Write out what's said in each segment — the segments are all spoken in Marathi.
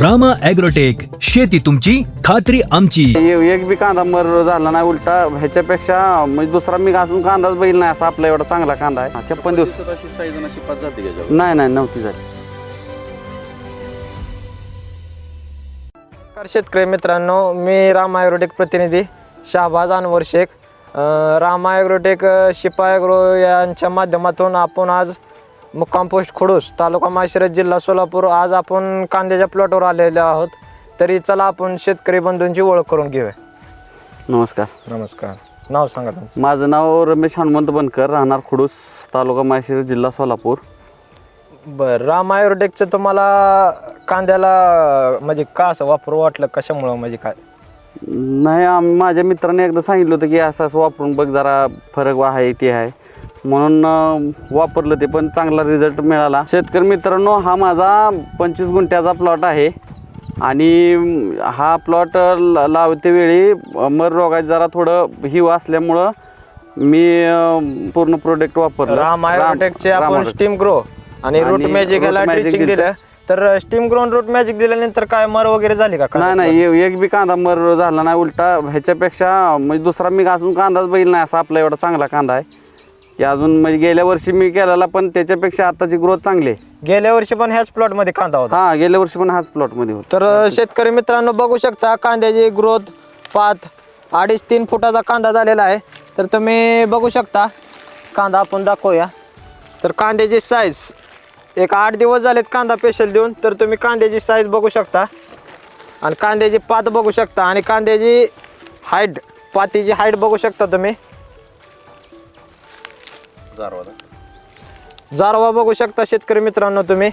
रामा ॲग्रोटेक शेती तुमची खात्री आमची. ए- एक बी कांदा मर झाला नाही उलटा ह्याच्यापेक्षा म्हणजे दुसरा मी घासून कांदाच बैल नाही असा आपला एवढा चांगला कांदा आहे. छप्पन दिवस. दिवसात अशी साईज आणि अशी पाच जाते त्याच्यावर नाही नाही नव्हती झाली. नमस्कार शेतकरी मित्रांनो मी राम ॲग्रोटेक प्रतिनिधी शाहबाज अनवर शेख. अं, राम ॲग्रोटेक अं, शिपा ॲग्रो यांच्या माध्यमातून आपण आज मुक्काम पोस्ट खुडूस तालुका माळशिरस जिल्हा सोलापूर. आज आपण कांद्याच्या प्लॉटवर आलेलो आहोत. तरी चला आपण शेतकरी बंधूंची ओळख करून घेऊया. नमस्कार. नमस्कार. नाव सांगा तुमचं. माझं नाव रमेश हनुमंत बनकर राहणार खुडूस तालुका माहेश्वरी जिल्हा सोलापूर. बरं राम ॲग्रोटेकचं तुम्हाला कांद्याला म्हणजे का असं वापरू वाटलं? कशामुळं म्हणजे काय? नाही आम- माझ्या मित्राने एकदा सांगितलं होतं की असं असं वापरून बघ जरा फरक आहे ते आहे. म्हणून अं, वापरलं ते पण चांगला रिझल्ट मिळाला. शेतकरी मित्रांनो हा माझा पंचवीस गुंठ्याचा प्लॉट आहे. आणि अं, हा प्लॉट लावते वेळी मर रोगाची जरा थोडं हिव असल्यामुळं मी अं, पूर्ण प्रोडक्ट वापरलं. राम ॲग्रोटेकचे राम- आपण राम- स्टीम ग्रो आणि रूट आणि मॅजिक root याला magic ड्रिचिंग दिलं. दिलं. तर स्टीम ग्रो रूट मॅजिक दिल्यानंतर काय मर वगैरे झाली का नाही नाही ए- एक बी कांदा मर झाला नाही उलटा ह्याच्यापेक्षा म्हणजे दुसरा मी घासून कांदाच बैल नाही असा आपला एवढा चांगला कांदा आहे. की अजून म्हणजे गेल्या वर्षी मी केलेला पण त्याच्यापेक्षा आताची ग्रोथ चांगली आहे. गेल्या वर्षी पण ह्याच प्लॉटमध्ये कांदा होता. हा गेल्या वर्षी पण हाच प्लॉटमध्ये होता. तर शेतकरी मित्रांनो बघू शकता कांद्याची ग्रोथ पात अडीच तीन फुटाचा कांदा झालेला आहे. तर तुम्ही बघू शकता कांदा आपण दाखवूया. तर कांद्याची साईज एक आठ दिवस झालेत कांदा पेशल देऊन तर तुम्ही कांद्याची साईज बघू शकता. आणि कांद्याची पात बघू शकता. आणि कांद्याची हाईट पातीची हाईट बघू शकता तुम्ही. जारवाला जारवा बघू शकता शेतकरी मित्रांनो तुम्ही.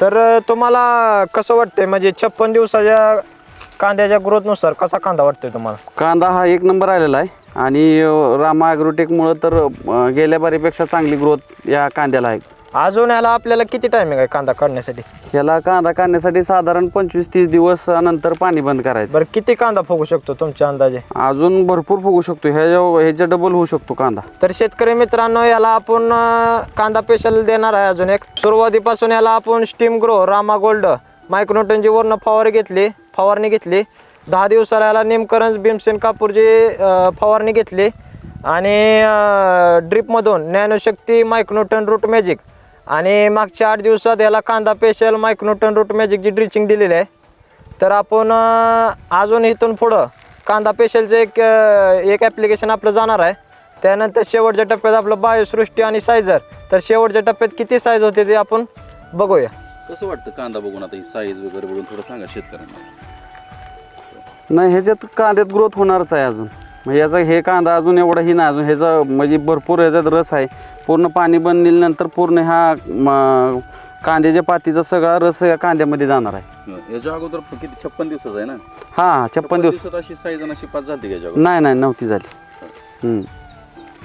तर अं, तुम्हाला कसं वाटतंय? म्हणजे छप्पन दिवसाच्या कांद्याच्या ग्रोथनुसार कसा कांदा वाटतोय तुम्हाला? कांदा हा एक नंबर आलेला आहे. आणि अं, रामा ॲग्रोटेकमुळं तर अं, गेल्या बारीपेक्षा चांगली ग्रोथ या कांद्याला आहे. अजून याला आपल्याला किती टायमिंग आहे कांदा काढण्यासाठी? ह्याला कांदा काढण्यासाठी साधारण पंचवीस तीस दिवस नंतर पाणी बंद करायचं. बरं किती कांदा फुगू शकतो तुमच्या अंदाजे? अजून भरपूर फुगू शकतो. ह्याच्या ह्याच्या डबल होऊ शकतो कांदा. तर शेतकरी मित्रांनो याला आपण अं, कांदा पेशल देणार आहे अजून एक. सुरुवातीपासून याला आपण स्टीम ग्रो रामा गोल्ड मायक्रोटनची वर्ण फवारणी घेतली फवारणी घेतली. दहा दिवसाला याला निमकरंज भीमसेन कापूरची अं, फवारणी घेतली. आणि ड्रीपमधून नॅनोशक्ती मायक्रोटन रूट मॅजिक आणि मागच्या आठ दिवसात याला कांदा पेशल मायक्रोटन रूट मॅजिकची ड्रिचिंग दिलेली आहे. तर आपण अजून इथून पुढं कांदा पेशलचं एक एक ॲप्लिकेशन आपलं जाणार आहे. त्यानंतर शेवटच्या टप्प्यात आपलं बायोसृष्टी आणि सायझर तर शेवटच्या टप्प्यात किती साईज होते ते आपण बघूया. कसं वाटतं कांदा बघून आता ही साईज वगैरे बघून थोडं सांगा शेतकऱ्यांना. नाही ह्याच्यात कांद्यात ग्रोथ होणारच आहे अजून. म्हणजे याचा हे कांदा अजून एवढा ही नाही अजून. ह्याचा म्हणजे भरपूर ह्याच्यात रस आहे. पूर्ण पाणी बंद दिल्यानंतर पूर्ण ह्या म, कांद्याच्या पातीचा सगळा रस या कांद्यामध्ये जाणार आहे. हं, याच्या अगोदर किती? छप्पन दिवसाचा आहे ना? हा छप्पन दिवस. दिवसात अशी साईज आणि अशी पाच जाते याच्या नाही नाही नव्हती झाली. हम्म.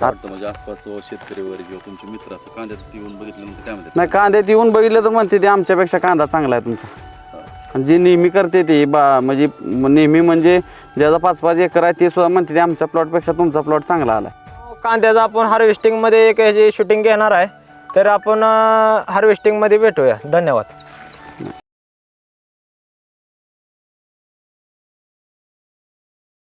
वाटतं म्हणजे आसपास शेतकरी वगैरे किंवा तुमचे मित्र असं कांद्यात येऊन बघितल्यानंतर काय म्हणतात? नाही कांद्यात येऊन बघितलं तर म्हणते ते आमच्यापेक्षा कांदा चांगला आहे तुमचा. आणि जे नेहमी करते ते बा म्हणजे नेहमी म्हणजे ज्याचा पाच पाच एकर आहे ते सुद्धा म्हणते ते आमच्या प्लॉटपेक्षा तुमचा प्लॉट चांगला आला कांद्याचं आपण हार्वेस्टिंगमध्ये एक शूटिंग घेणार आहे तर आपण हार्वेस्टिंगमध्ये भेटूया. धन्यवाद.